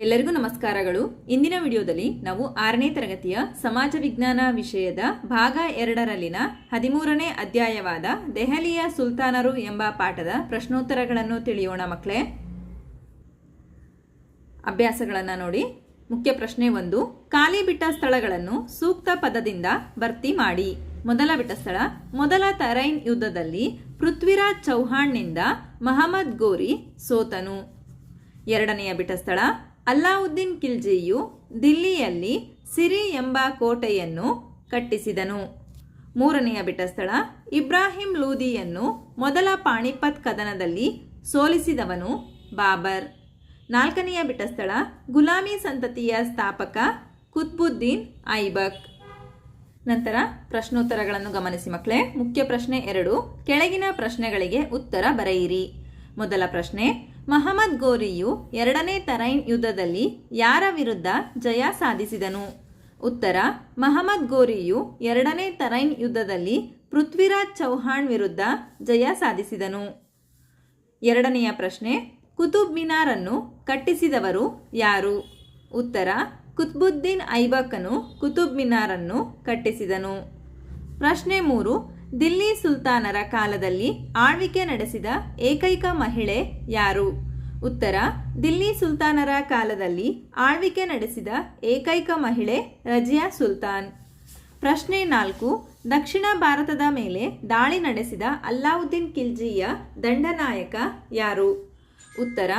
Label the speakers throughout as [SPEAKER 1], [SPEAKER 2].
[SPEAKER 1] ಎಲ್ಲರಿಗೂ ನಮಸ್ಕಾರಗಳು. ಇಂದಿನ ವಿಡಿಯೋದಲ್ಲಿ ನಾವು ಆರನೇ ತರಗತಿಯ ಸಮಾಜ ವಿಜ್ಞಾನ ವಿಷಯದ ಭಾಗ ಎರಡರಲ್ಲಿನ ಹದಿಮೂರನೇ ಅಧ್ಯಾಯವಾದ ದೆಹಲಿಯ ಸುಲ್ತಾನರು ಎಂಬ ಪಾಠದ ಪ್ರಶ್ನೋತ್ತರಗಳನ್ನು ತಿಳಿಯೋಣ ಮಕ್ಕಳೇ. ಅಭ್ಯಾಸಗಳನ್ನು ನೋಡಿ. ಮುಖ್ಯ ಪ್ರಶ್ನೆ ಒಂದು, ಖಾಲಿ ಬಿಟ್ಟ ಸ್ಥಳಗಳನ್ನು ಸೂಕ್ತ ಪದದಿಂದ ಭರ್ತಿ ಮಾಡಿ. ಮೊದಲ ಬಿಟ್ಟ ಸ್ಥಳ. ಮೊದಲ ತರೈನ್ ಯುದ್ಧದಲ್ಲಿ ಪೃಥ್ವಿರಾಜ್ ಚೌಹಾಣ್ನಿಂದ ಮಹಮ್ಮದ್ ಗೋರಿ ಸೋತನು. ಎರಡನೆಯ ಬಿಟ್ಟ ಸ್ಥಳ, ಅಲ್ಲಾವುದ್ದೀನ್ ಖಿಲ್ಜಿಯು ದಿಲ್ಲಿಯಲ್ಲಿ ಸಿರಿ ಎಂಬ ಕೋಟೆಯನ್ನು ಕಟ್ಟಿಸಿದನು. ಮೂರನೆಯ ಬಿಟ್ಟ ಸ್ಥಳ, ಇಬ್ರಾಹಿಂ ಲೂದಿಯನ್ನು ಮೊದಲ ಪಾಣಿಪತ್ ಕದನದಲ್ಲಿ ಸೋಲಿಸಿದವನು ಬಾಬರ್. ನಾಲ್ಕನೆಯ ಬಿಟ್ಟ ಸ್ಥಳ, ಗುಲಾಮಿ ಸಂತತಿಯ ಸ್ಥಾಪಕ ಕುತ್ಬುದ್ದೀನ್ ಐಬಕ್. ನಂತರ ಪ್ರಶ್ನೋತ್ತರಗಳನ್ನು ಗಮನಿಸಿ ಮಕ್ಕಳೇ. ಮುಖ್ಯ ಪ್ರಶ್ನೆ ಎರಡು. ಕೆಳಗಿನ ಪ್ರಶ್ನೆಗಳಿಗೆ ಉತ್ತರ ಬರೆಯಿರಿ. ಮೊದಲ ಪ್ರಶ್ನೆ, ಮಹಮ್ಮದ್ ಗೋರಿಯು ಎರಡನೇ ತರೈನ್ ಯುದ್ಧದಲ್ಲಿ ಯಾರ ವಿರುದ್ಧ ಜಯ ಸಾಧಿಸಿದನು? ಉತ್ತರ, ಮಹಮ್ಮದ್ ಗೋರಿಯು ಎರಡನೇ ತರೈನ್ ಯುದ್ಧದಲ್ಲಿ ಪೃಥ್ವಿರಾಜ್ ಚೌಹಾಣ್ ವಿರುದ್ಧ ಜಯ ಸಾಧಿಸಿದನು. ಎರಡನೆಯ ಪ್ರಶ್ನೆ, ಕುತುಬ್ ಮಿನಾರನ್ನು ಕಟ್ಟಿಸಿದವರು ಯಾರು? ಉತ್ತರ ಕುತ್ಬುದ್ದೀನ್ ಐಬಕನು ಕುತುಬ್ ಮಿನಾರನ್ನು ಕಟ್ಟಿಸಿದನು. ಪ್ರಶ್ನೆ ಮೂರು, ದಿಲ್ಲಿ ಸುಲ್ತಾನರ ಕಾಲದಲ್ಲಿ ಆಳ್ವಿಕೆ ನಡೆಸಿದ ಏಕೈಕ ಮಹಿಳೆ ಯಾರು? ಉತ್ತರ, ದಿಲ್ಲಿ ಸುಲ್ತಾನರ ಕಾಲದಲ್ಲಿ ಆಳ್ವಿಕೆ ನಡೆಸಿದ ಏಕೈಕ ಮಹಿಳೆ ರಜಿಯಾ ಸುಲ್ತಾನ್. ಪ್ರಶ್ನೆ ನಾಲ್ಕು, ದಕ್ಷಿಣ ಭಾರತದ ಮೇಲೆ ದಾಳಿ ನಡೆಸಿದ ಅಲ್ಲಾವುದ್ದೀನ್ ಖಿಲ್ಜಿಯ ದಂಡನಾಯಕ ಯಾರು? ಉತ್ತರ,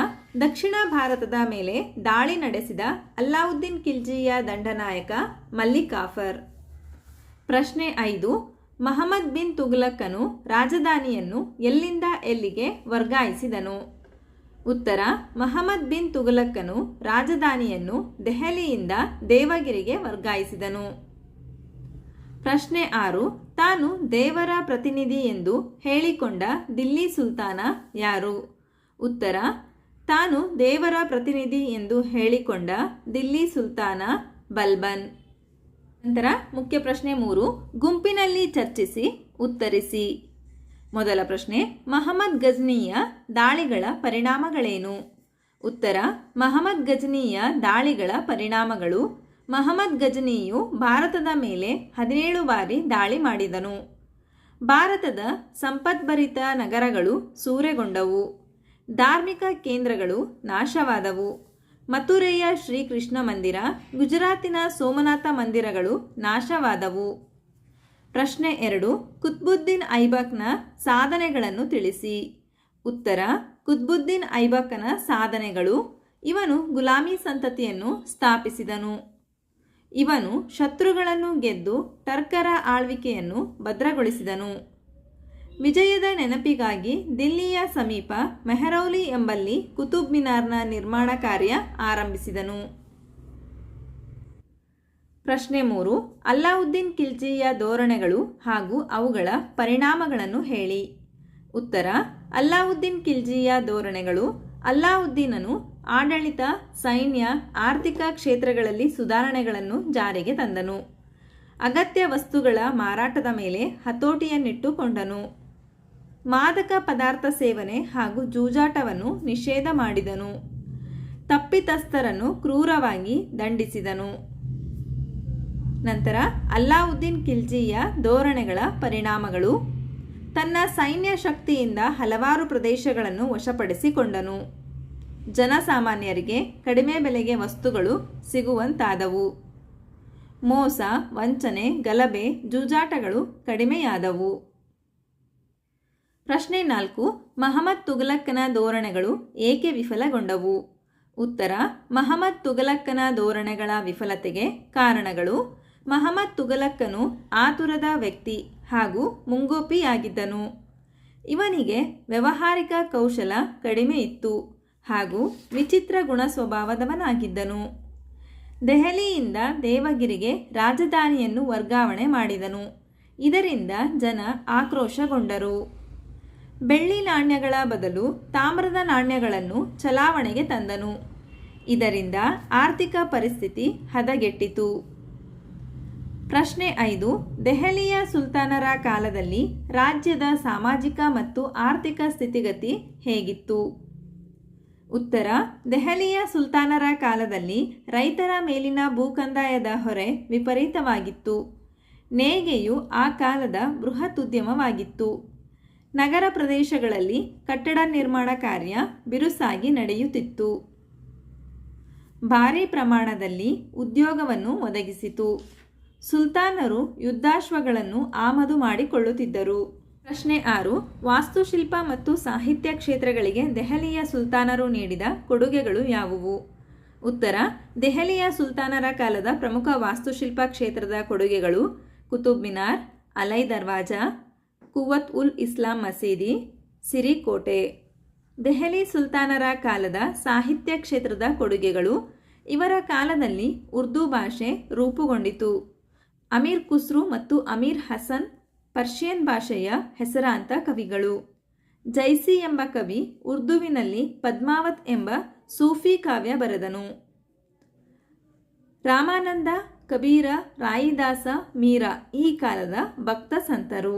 [SPEAKER 1] ದಕ್ಷಿಣ ಭಾರತದ ಮೇಲೆ ದಾಳಿ ನಡೆಸಿದ ಅಲ್ಲಾವುದ್ದೀನ್ ಖಿಲ್ಜಿಯ ದಂಡನಾಯಕ ಮಲ್ಲಿಕಾಫರ್ ಪ್ರಶ್ನೆ ಐದು, ಮಹಮ್ಮದ್ ಬಿನ್ ತುಘಲಕ್ಕನು ರಾಜಧಾನಿಯನ್ನು ಎಲ್ಲಿಂದ ಎಲ್ಲಿಗೆ ವರ್ಗಾಯಿಸಿದನು? ಉತ್ತರ, ಮಹಮ್ಮದ್ ಬಿನ್ ತುಘಲಕ್ಕನು ರಾಜಧಾನಿಯನ್ನು ದೆಹಲಿಯಿಂದ ದೇವಗಿರಿಗೆ ವರ್ಗಾಯಿಸಿದನು. ಪ್ರಶ್ನೆ ಆರು, ತಾನು ದೇವರ ಪ್ರತಿನಿಧಿ ಎಂದು ಹೇಳಿಕೊಂಡ ದಿಲ್ಲಿ ಸುಲ್ತಾನ ಯಾರು? ಉತ್ತರ, ತಾನು ದೇವರ ಪ್ರತಿನಿಧಿ ಎಂದು ಹೇಳಿಕೊಂಡ ದಿಲ್ಲಿ ಸುಲ್ತಾನ ಬಲ್ಬನ್. ನಂತರ ಮುಖ್ಯ ಪ್ರಶ್ನೆ ಮೂರು, ಗುಂಪಿನಲ್ಲಿ ಚರ್ಚಿಸಿ ಉತ್ತರಿಸಿ. ಮೊದಲ ಪ್ರಶ್ನೆ, ಮಹಮ್ಮದ್ ಗಜ್ನಿಯ ದಾಳಿಗಳ ಪರಿಣಾಮಗಳೇನು? ಉತ್ತರ, ಮಹಮ್ಮದ್ ಗಜ್ನಿಯ ದಾಳಿಗಳ ಪರಿಣಾಮಗಳು, ಮಹಮ್ಮದ್ ಗಜ್ನಿಯು ಭಾರತದ ಮೇಲೆ ಹದಿನೇಳು ಬಾರಿ ದಾಳಿ ಮಾಡಿದನು. ಭಾರತದ ಸಂಪದ್ಭರಿತ ನಗರಗಳು ಸೂರೆಗೊಂಡವು. ಧಾರ್ಮಿಕ ಕೇಂದ್ರಗಳು ನಾಶವಾದವು. ಮಥುರೆಯ ಶ್ರೀಕೃಷ್ಣ ಮಂದಿರ, ಗುಜರಾತಿನ ಸೋಮನಾಥ ಮಂದಿರಗಳು ನಾಶವಾದವು. ಪ್ರಶ್ನೆ ಎರಡು, ಕುತ್ಬುದ್ದೀನ್ ಐಬಕ್ನ ಸಾಧನೆಗಳನ್ನು ತಿಳಿಸಿ. ಉತ್ತರ, ಕುತ್ಬುದ್ದೀನ್ ಐಬಕ್ನ ಸಾಧನೆಗಳು, ಇವನು ಗುಲಾಮಿ ಸಂತತಿಯನ್ನು ಸ್ಥಾಪಿಸಿದನು. ಇವನು ಶತ್ರುಗಳನ್ನು ಗೆದ್ದು ಟರ್ಕರ ಆಳ್ವಿಕೆಯನ್ನು ಭದ್ರಗೊಳಿಸಿದನು. ವಿಜಯದ ನೆನಪಿಗಾಗಿ ದಿಲ್ಲಿಯ ಸಮೀಪ ಮೆಹರೌಲಿ ಎಂಬಲ್ಲಿ ಕುತುಬ್ ಮಿನಾರ್ನ ನಿರ್ಮಾಣ ಕಾರ್ಯ ಆರಂಭಿಸಿದನು. ಪ್ರಶ್ನೆ ಮೂರು, ಅಲ್ಲಾವುದ್ದೀನ್ ಖಿಲ್ಜಿಯ ಧೋರಣೆಗಳು ಹಾಗೂ ಅವುಗಳ ಪರಿಣಾಮಗಳನ್ನು ಹೇಳಿ. ಉತ್ತರ, ಅಲ್ಲಾವುದ್ದೀನ್ ಖಿಲ್ಜಿಯ ಧೋರಣೆಗಳು ಅಲ್ಲಾವುದ್ದೀನನು ಆಡಳಿತ, ಸೈನ್ಯ, ಆರ್ಥಿಕ ಕ್ಷೇತ್ರಗಳಲ್ಲಿ ಸುಧಾರಣೆಗಳನ್ನು ಜಾರಿಗೆ ತಂದನು. ಅಗತ್ಯ ವಸ್ತುಗಳ ಮಾರಾಟದ ಮೇಲೆ ಹತೋಟಿಯನ್ನಿಟ್ಟುಕೊಂಡನು. ಮಾದಕ ಪದಾರ್ಥ ಸೇವನೆ ಹಾಗೂ ಜೂಜಾಟವನ್ನು ನಿಷೇಧ ಮಾಡಿದನು. ತಪ್ಪಿತಸ್ಥರನ್ನು ಕ್ರೂರವಾಗಿ ದಂಡಿಸಿದನು. ನಂತರ ಅಲ್ಲಾವುದ್ದೀನ್ ಖಿಲ್ಜಿಯ ಧೋರಣೆಗಳ ಪರಿಣಾಮಗಳು ತನ್ನ ಸೈನ್ಯ ಶಕ್ತಿಯಿಂದ ಹಲವಾರು ಪ್ರದೇಶಗಳನ್ನು ವಶಪಡಿಸಿಕೊಂಡನು. ಜನಸಾಮಾನ್ಯರಿಗೆ ಕಡಿಮೆ ಬೆಲೆಗೆ ವಸ್ತುಗಳು ಸಿಗುವಂತಾದವು. ಮೋಸ, ವಂಚನೆ, ಗಲಭೆ, ಜೂಜಾಟಗಳು ಕಡಿಮೆಯಾದವು. ಪ್ರಶ್ನೆ ನಾಲ್ಕು, ಮಹಮ್ಮದ್ ತುಘಲಕ್ಕನ ಧೋರಣೆಗಳು ಏಕೆ ವಿಫಲಗೊಂಡವು? ಉತ್ತರ, ಮಹಮ್ಮದ್ ತುಘಲಕ್ಕನ ಧೋರಣೆಗಳ ವಿಫಲತೆಗೆ ಕಾರಣಗಳು, ಮಹಮ್ಮದ್ ತುಘಲಕ್ಕನು ಆತುರದ ವ್ಯಕ್ತಿ ಹಾಗೂ ಮುಂಗೋಪಿಯಾಗಿದ್ದನು. ಇವನಿಗೆ ವ್ಯವಹಾರಿಕ ಕೌಶಲ ಕಡಿಮೆ ಇತ್ತು ಹಾಗೂ ವಿಚಿತ್ರ ಗುಣ ಸ್ವಭಾವದವನಾಗಿದ್ದನು. ದೆಹಲಿಯಿಂದ ದೇವಗಿರಿಗೆ ರಾಜಧಾನಿಯನ್ನು ವರ್ಗಾವಣೆ ಮಾಡಿದನು. ಇದರಿಂದ ಜನ ಆಕ್ರೋಶಗೊಂಡರು. ಬೆಳ್ಳಿ ನಾಣ್ಯಗಳ ಬದಲು ತಾಮ್ರದ ನಾಣ್ಯಗಳನ್ನು ಚಲಾವಣೆಗೆ ತಂದನು. ಇದರಿಂದ ಆರ್ಥಿಕ ಪರಿಸ್ಥಿತಿ ಹದಗೆಟ್ಟಿತು. ಪ್ರಶ್ನೆ ಐದು, ದೆಹಲಿಯ ಸುಲ್ತಾನರ ಕಾಲದಲ್ಲಿ ರಾಜ್ಯದ ಸಾಮಾಜಿಕ ಮತ್ತು ಆರ್ಥಿಕ ಸ್ಥಿತಿಗತಿ ಹೇಗಿತ್ತು? ಉತ್ತರ, ದೆಹಲಿಯ ಸುಲ್ತಾನರ ಕಾಲದಲ್ಲಿ ರೈತರ ಮೇಲಿನ ಭೂಕಂದಾಯದ ಹೊರೆ ವಿಪರೀತವಾಗಿತ್ತು. ನೇಯ್ಗೆಯು ಆ ಕಾಲದ ಬೃಹತ್ ಉದ್ಯಮವಾಗಿತ್ತು. ನಗರ ಪ್ರದೇಶಗಳಲ್ಲಿ ಕಟ್ಟಡ ನಿರ್ಮಾಣ ಕಾರ್ಯ ಬಿರುಸಾಗಿ ನಡೆಯುತ್ತಿತ್ತು. ಭಾರೀ ಪ್ರಮಾಣದಲ್ಲಿ ಉದ್ಯೋಗವನ್ನು ಒದಗಿಸಿತು. ಸುಲ್ತಾನರು ಯುದ್ಧಾಶ್ವಗಳನ್ನು ಆಮದು ಮಾಡಿಕೊಳ್ಳುತ್ತಿದ್ದರು. ಪ್ರಶ್ನೆ ಆರು, ವಾಸ್ತುಶಿಲ್ಪ ಮತ್ತು ಸಾಹಿತ್ಯ ಕ್ಷೇತ್ರಗಳಿಗೆ ದೆಹಲಿಯ ಸುಲ್ತಾನರು ನೀಡಿದ ಕೊಡುಗೆಗಳು ಯಾವುವು? ಉತ್ತರ, ದೆಹಲಿಯ ಸುಲ್ತಾನರ ಕಾಲದ ಪ್ರಮುಖ ವಾಸ್ತುಶಿಲ್ಪ ಕ್ಷೇತ್ರದ ಕೊಡುಗೆಗಳು ಕುತುಬ್ ಮಿನಾರ್, ಅಲೈ ದರ್ವಾಜಾ ಕುವತ್ ಉಲ್ ಇಸ್ಲಾಂ ಮಸೀದಿ, ಸಿರಿಕೋಟೆ. ದೆಹಲಿ ಸುಲ್ತಾನರ ಕಾಲದ ಸಾಹಿತ್ಯ ಕ್ಷೇತ್ರದ ಕೊಡುಗೆಗಳು ಇವರ ಕಾಲದಲ್ಲಿ ಉರ್ದು ಭಾಷೆ ರೂಪುಗೊಂಡಿತು. ಅಮೀರ್ ಖುಸ್ರು ಮತ್ತು ಅಮೀರ್ ಹಸನ್ ಪರ್ಷಿಯನ್ ಭಾಷೆಯ ಹೆಸರಾಂತ ಕವಿಗಳು. ಜೈಸಿ ಎಂಬ ಕವಿ ಉರ್ದುವಿನಲ್ಲಿ ಪದ್ಮಾವತ್ ಎಂಬ ಸೂಫಿ ಕಾವ್ಯ ಬರೆದನು. ರಾಮಾನಂದ ಕಬೀರ ರಾಯಿದಾಸ ಮೀರಾ ಈ ಕಾಲದ ಭಕ್ತ ಸಂತರು.